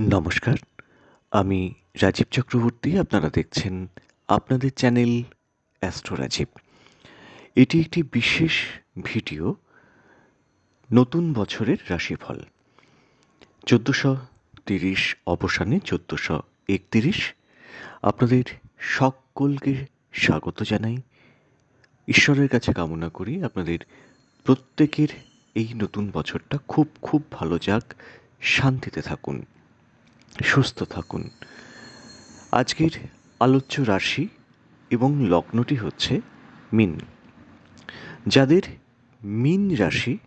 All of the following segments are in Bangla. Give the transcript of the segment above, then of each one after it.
নমস্কার। আমি রাজীব চক্রবর্তী, আপনারা দেখছেন আপনাদের চ্যানেল অ্যাস্ট্রো রাজীব। এটি একটি বিশেষ ভিডিও, নতুন বছরের রাশিফল। চোদ্দোশো তিরিশ অবসানে চোদ্দোশো একতিরিশ, আপনাদের সকলকে স্বাগত জানাই। ঈশ্বরের কাছে কামনা করি আপনাদের প্রত্যেকের এই নতুন বছরটা খুব খুব ভালো যাক, শান্তিতে থাকুন। সুস্থ থাকুন। আজকের আলোচ্য রাশি এবং লগ্নটি হচ্ছে মিন। যাদের মিন রাশি,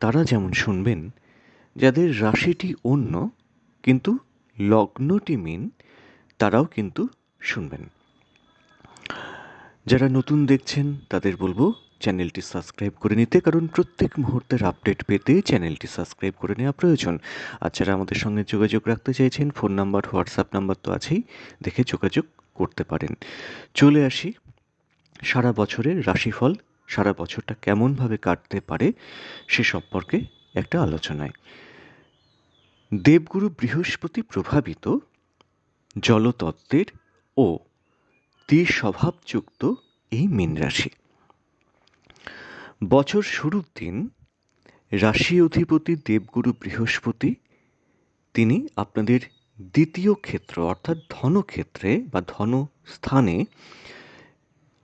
তারা যেমন শুনবেন, যাদের রাশিটি অন্য কিন্তু লগ্নটি মিন, তারাও কিন্তু শুনবেন। যারা নতুন দেখছেন, তাদের বলব চ্যানেলটি সাবস্ক্রাইব করে নিতে, কারণ প্রত্যেক মুহূর্তের আপডেট পেতে চ্যানেলটি সাবস্ক্রাইব করে নেওয়া প্রয়োজন। আর যারা আমাদের সঙ্গে যোগাযোগ রাখতে চাইছেন, ফোন নাম্বার, হোয়াটসঅ্যাপ নাম্বার তো আছেই, দেখে যোগাযোগ করতে পারেন। চলে আসি। সারা বছরের রাশিফল, সারা বছরটা কেমনভাবে কাটতে পারে সে সম্পর্কে একটা আলোচনায়। দেবগুরু বৃহস্পতি প্রভাবিত, জলতত্ত্বের ও তীর স্বভাবযুক্ত এই মীন রাশি। বছর শুরুর দিন রাশি অধিপতি দেবগুরু বৃহস্পতি, তিনি আপনাদের দ্বিতীয় ক্ষেত্র অর্থাৎ ধনক্ষেত্রে বা ধনস্থানে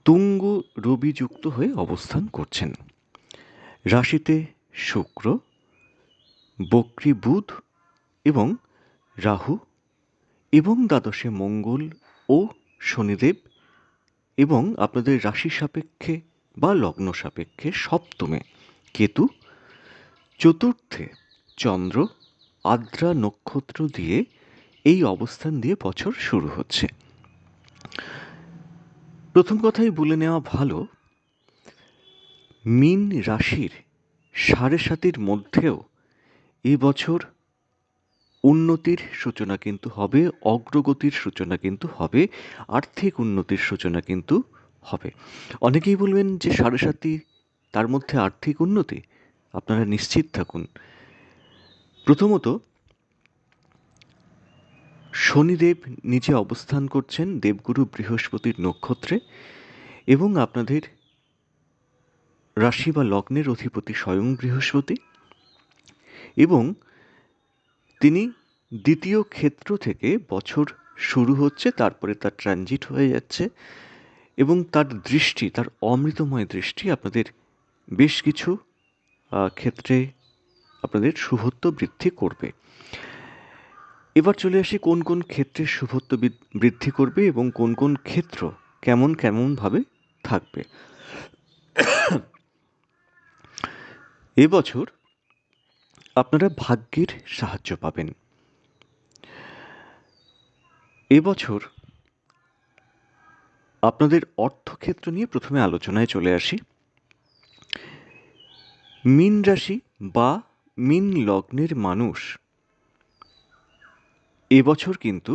তুঙ্গ রবিযুক্ত হয়ে অবস্থান করছেন। রাশিতে শুক্র, বক্রী বুধ এবং রাহু এবং দ্বাদশে মঙ্গল ও শনিদেব এবং আপনাদের রাশি সাপেক্ষে বা লগ্ন সাপেক্ষে সপ্তমে। কেতু, চতুর্থে চন্দ্র, আদ্রা নক্ষত্র দিয়ে এই অবস্থান দিয়ে বছর শুরু হচ্ছে। প্রথম কথাই বলে নেওয়া ভালো, মিন রাশির সাড়ে সাতির মধ্যেও এবছর উন্নতির সূচনা কিন্তু হবে, অগ্রগতির সূচনা কিন্তু হবে, আর্থিক উন্নতির সূচনা কিন্তু হবে। অনেকেই বলবেন যে সাড়ে সাতি তার মধ্যে আর্থিক উন্নতি? আপনারা নিশ্চিত থাকুন। প্রথমত, শনিদেব নিজে অবস্থান করছেন দেবগুরু বৃহস্পতির নক্ষত্রে এবং আপনাদের রাশি বা লগ্নের অধিপতি স্বয়ং বৃহস্পতি এবং তিনি দ্বিতীয় ক্ষেত্র থেকে বছর শুরু হচ্ছে, তারপরে তার ট্রানজিট হয়ে যাচ্ছে। এবং তার দৃষ্টি, তার অমৃতময় দৃষ্টি আপনাদের বেশ কিছু ক্ষেত্রে আপনাদের শুভত্ব বৃদ্ধি করবে। এবার চলে আসি কোন কোন ক্ষেত্রে শুভত্ব বৃদ্ধি করবে এবং কোন কোন ক্ষেত্র কেমন কেমনভাবে থাকবে। এবছর আপনারা ভাগ্যের সাহায্য পাবেন। এবছর আপনাদের অর্থক্ষেত্র নিয়ে প্রথমে আলোচনায় চলে আসি। মিন রাশি বা মিন লগ্নের মানুষ, এবছর কিন্তু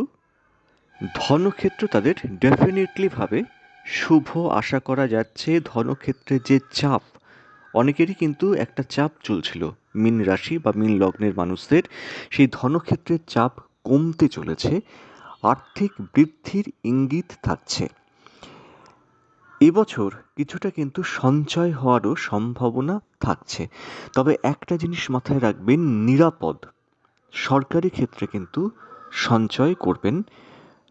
ধনক্ষেত্র তাদের ডেফিনেটলিভাবে শুভ আশা করা যাচ্ছে। ধনক্ষেত্রে যে চাপ, অনেকেরই কিন্তু একটা চাপ চলছিল মিন রাশি বা মিন লগ্নের মানুষদের। সেই ধনক্ষেত্রের চাপ কমতে চলেছে, আর্থিক বৃদ্ধির ইঙ্গিত থাকছে। এবছর কিছুটা কিন্তু সঞ্চয় হওয়ারও সম্ভাবনা থাকছে। তবে একটা জিনিস মাথায় রাখবেন, নিরাপদ। সরকারি ক্ষেত্রে কিন্তু সঞ্চয় করবেন।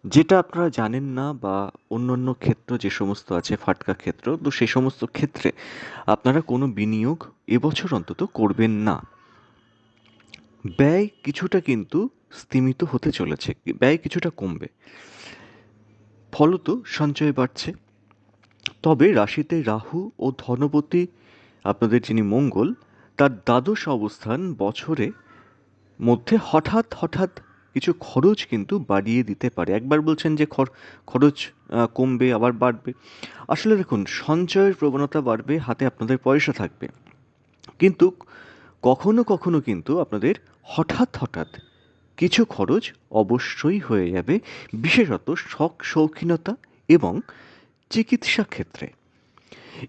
যেটা আপনারা জানেন না বা অন্য অন্য ক্ষেত্র যে সমস্ত আছে, ফাটকা ক্ষেত্র, তো সে সমস্ত ক্ষেত্রে আপনারা কোনো বিনিয়োগ এবছর অন্তত করবেন না। ব্যয় কিছুটা কিন্তু স্তিমিত হতে চলেছে, ব্যয় কিছুটা কমবে। ফলত সঞ্চয় বাড়ছে। তবে রাশিতে রাহু ও ধনপতি আপনাদের যিনি মঙ্গল, তার দ্বাদশ অবস্থান বছরে মধ্যে হঠাৎ হঠাৎ কিছু খরচ কিন্তু বাড়িয়ে দিতে পারে। একবার বলছেন যে খরচ কমবে, আবার বাড়বে। আসলে দেখুন, সঞ্চয়ের প্রবণতা বাড়বে, হাতে আপনাদের পয়সা থাকবে। কিন্তু কখনো কখনো কিন্তু আপনাদের হঠাৎ হঠাৎ কিছু খরচ অবশ্যই হয়ে যাবে। বিশেষত শখ, শৌখিনতা এবং চিকিৎসা ক্ষেত্রে।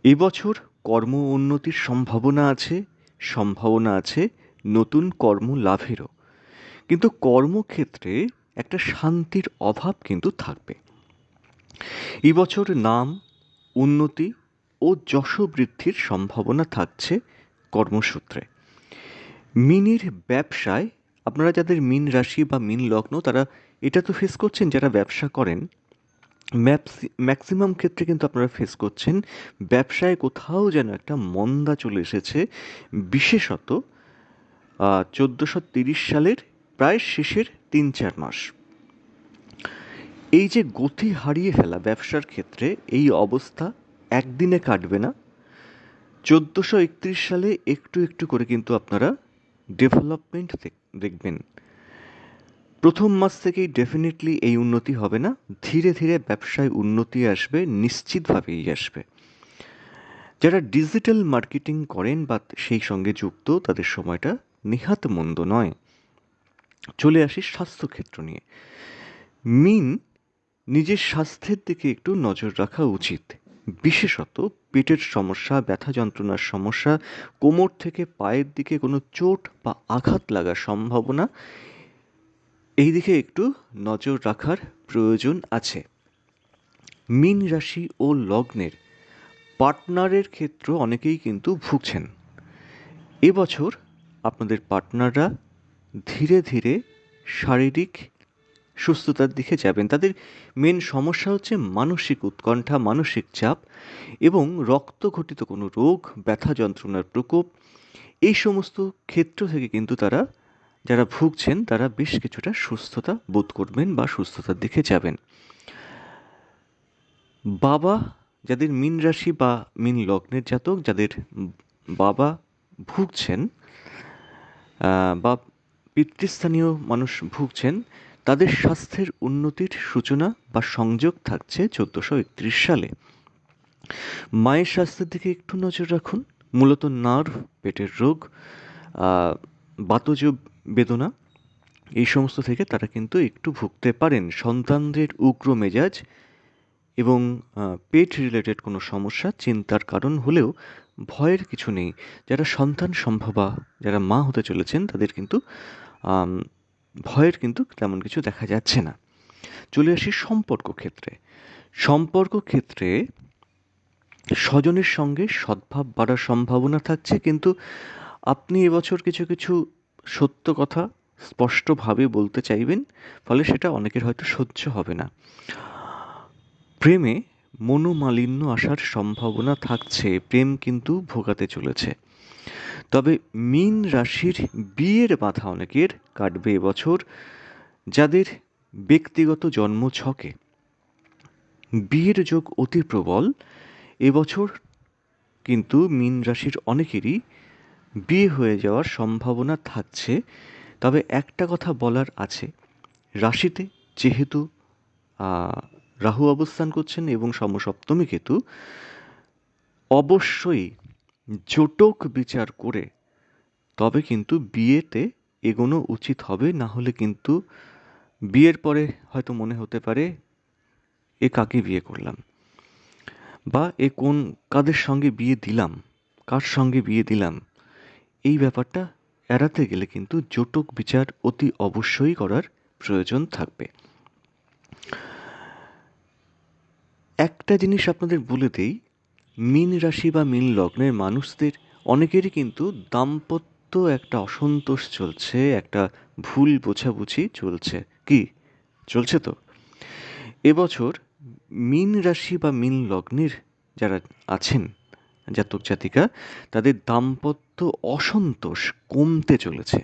এবছর কর্ম উন্নতির সম্ভাবনা আছে সম্ভাবনা আছে নতুন কর্ম লাভেরও। কিন্তু কর্মক্ষেত্রে একটা শান্তির অভাব কিন্তু থাকবে। এবছর নাম, উন্নতি ও যশ বৃদ্ধির সম্ভাবনা থাকছে কর্মসূত্রে। মিনের ব্যবসায়, আপনারা যাদের মিন রাশি বা মিন লগ্ন, তারা এটা তো ফেস করছেন, যারা ব্যবসা করেন ম্যাক্সিমাম ক্ষেত্রে কিন্তু আপনারা ফেস করছেন, ব্যবসায় কোথাও যেন একটা মন্দা চলে এসেছে। বিশেষত চোদ্দোশো তিরিশ সালের প্রায় শেষের তিন চার মাস। এই যে গতি হারিয়ে ফেলা ব্যবসার ক্ষেত্রে এই অবস্থা একদিনে কাটবে না। চোদ্দোশো একত্রিশ সালে একটু একটু করে কিন্তু আপনারা ডেভেলপমেন্ট দেখবেন। প্রথম মাস থেকেই ডেফিনেটলি এই উন্নতি হবে না। ধীরে ধীরে ব্যবসায় উন্নতি আসবে, নিশ্চিতভাবেই আসবে। যারা ডিজিটাল মার্কেটিং করেন বা সেই সঙ্গে যুক্ত, তাদের সময়টা নিহাত মন্দ নয়। চলে আসি স্বাস্থ্যক্ষেত্র নিয়ে। মিন নিজের স্বাস্থ্যের দিকে একটু নজর রাখা উচিত। বিশেষত পেটের সমস্যা, ব্যথা যন্ত্রণার সমস্যা, কোমর থেকে পায়ের দিকে কোনো চোট বা আঘাত লাগার সম্ভাবনা এই দিকে একটু নজর রাখার প্রয়োজন আছে। মিন রাশি ও লগ্নের পার্টনারের ক্ষেত্র অনেকেই কিন্তু ভুগছেন। এবছর আপনাদের পার্টনাররা ধীরে ধীরে শারীরিক সুস্থতার দিকে যাবেন। তাদের মেন সমস্যা হচ্ছে মানসিক উৎকণ্ঠা, মানসিক চাপ এবং রক্ত ঘটিত কোনো রোগ, ব্যথা, যন্ত্রণার প্রকোপ। এই সমস্ত ক্ষেত্র থেকে কিন্তু তারা যারা ভুগছেন, তারা বেশ কিছুটা সুস্থতা বোধ করবেন বা সুস্থতার দিকে যাবেন। বাবা যাদের মিন রাশি বা মিন লগ্নের জাতক, যাদের বাবা ভুগছেন বা পিতৃস্থানীয় মানুষ ভুগছেন, তাদের স্বাস্থ্যের উন্নতির সূচনা বা সংযোগ থাকছে চোদ্দোশো একত্রিশ সালে। মায়ের স্বাস্থ্যের দিকে একটু নজর রাখুন। মূলত নার্ভ, পেটের রোগ বাতজ বেদনা, এই সমস্ত থেকে তারা কিন্তু একটু ভুগতে পারেন। সন্তানদের উগ্র মেজাজ এবং পেট রিলেটেড কোনো সমস্যা চিন্তার কারণ হলেও ভয়ের কিছু নেই। যারা সন্তান সম্ভবা, যারা মা হতে চলেছেন, তাদের কিন্তু ভয়ের কিন্তু তেমন কিছু দেখা যাচ্ছে না। চলে আসি সম্পর্ক ক্ষেত্রে। সম্পর্ক ক্ষেত্রে স্বজনের সঙ্গে সদ্ভাব বাড়ার সম্ভাবনা থাকছে, কিন্তু আপনি এবছর কিছু কিছু সত্য কথা স্পষ্টভাবে বলতে চাইবেন, ফলে সেটা অনেকের হয়তো সহ্য হবে না। প্রেমে মনোমালিন্য আসার সম্ভাবনা থাকছে, প্রেম কিন্তু ভোগাতে চলেছে। তবে মিন রাশির বিয়ের বাধা অনেকের কাটবে এবছর, যাদের ব্যক্তিগত জন্ম ছকে। বিয়ের যোগ অতি প্রবল, এবছর কিন্তু মিন রাশির অনেকেরই বিয়ে হয়ে যাওয়ার সম্ভাবনা থাকছে, তবে একটা কথা বলার আছে। রাশিতে যেহেতু রাহু অবস্থান করছেন এবং সমসপ্তমী কেতু, অবশ্যই জোটক বিচার করে তবে কিন্তু বিয়েতে এগোনো উচিত হবে, না হলে কিন্তু বিয়ের পরে হয়তো মনে হতে পারে এ কাকে বিয়ে করলাম বা এ কোন কাদের সঙ্গে বিয়ে দিলাম, কার সঙ্গে বিয়ে দিলাম। এই ব্যাপারটা এড়াতে গেলে কিন্তু জোটক বিচার অতি অবশ্যই করার প্রয়োজন থাকবে। একটা জিনিস আপনাদের বলে দেই, মিন রাশি বা মিন লগ্নের মানুষদের অনেকেরই কিন্তু দাম্পত্য একটা অসন্তোষ চলছে, একটা ভুল বোঝাবুঝি চলছে। কি? চলছে তো। এবছর মিন রাশি বা মিন লগ্নের যারা আছেন জাতক জাতিকা, তাদের দাম্পত্য অসন্তোষ কমতে চলেছে।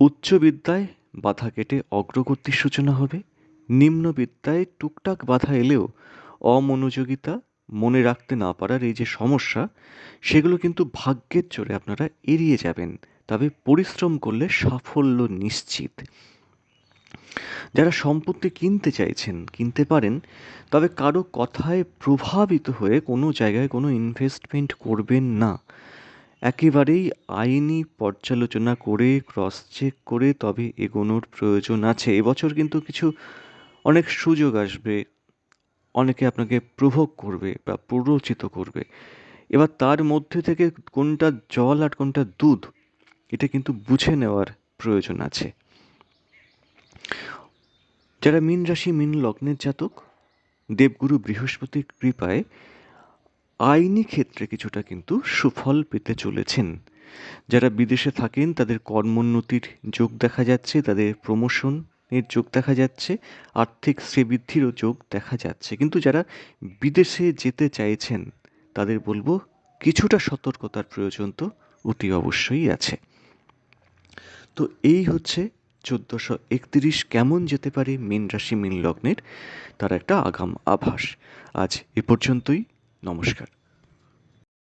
উচ্চ বিদ্যায় বাধা কেটে অগ্রগতির সূচনা হবে। নিম্ন বিদ্যায় টুকটাক বাধা এলেও অমনোযোগিতা মনে রাখতে না পারার এই যে সমস্যা, সেগুলো কিন্তু ভাগ্যের জোরে আপনারা এড়িয়ে যাবেন। তবে পরিশ্রম করলে সাফল্য নিশ্চিত। যারা সম্পত্তি কিনতে চাইছেন, কিনতে পারেন, তবে কারও কথায় প্রভাবিত হয়ে কোনো জায়গায় কোনো ইনভেস্টমেন্ট করবেন না। একেবারেই আইনি পর্যালোচনা করে ক্রস চেক করে তবে এগোনোর প্রয়োজন আছে। এবছর কিন্তু কিছু অনেক সুযোগ আসবে, অনেকে আপনাকে প্রভোগ করবে বা প্ররোচিত করবে। এবার তার মধ্যে থেকে কোনটা জল আর কোনটা দুধ, এটা কিন্তু বুঝে নেওয়ার প্রয়োজন আছে। যারা মীন রাশি মীন লগ্নের জাতক দেবগুরু বৃহস্পতির কৃপায় আইনি ক্ষেত্রে কিছুটা কিন্তু সুফল পেতে চলেছেন যারা বিদেশে থাকেন তাদের কর্মোন্নতির যোগ দেখা যাচ্ছে তাদের প্রমোশনের যোগ দেখা যাচ্ছে আর্থিক শ্রীবৃদ্ধিরও যোগ দেখা যাচ্ছে কিন্তু যারা বিদেশে যেতে চাইছেন তাদের বলব কিছুটা সতর্কতার প্রয়োজন তো অতি অবশ্যই আছে তো এই হচ্ছে চোদ্দোশো একত্রিশ কেমন যেতে পারে মীন রাশি মীন লগ্নের? তার একটা আগাম আভাস। আজ এ পর্যন্তই। নমস্কার।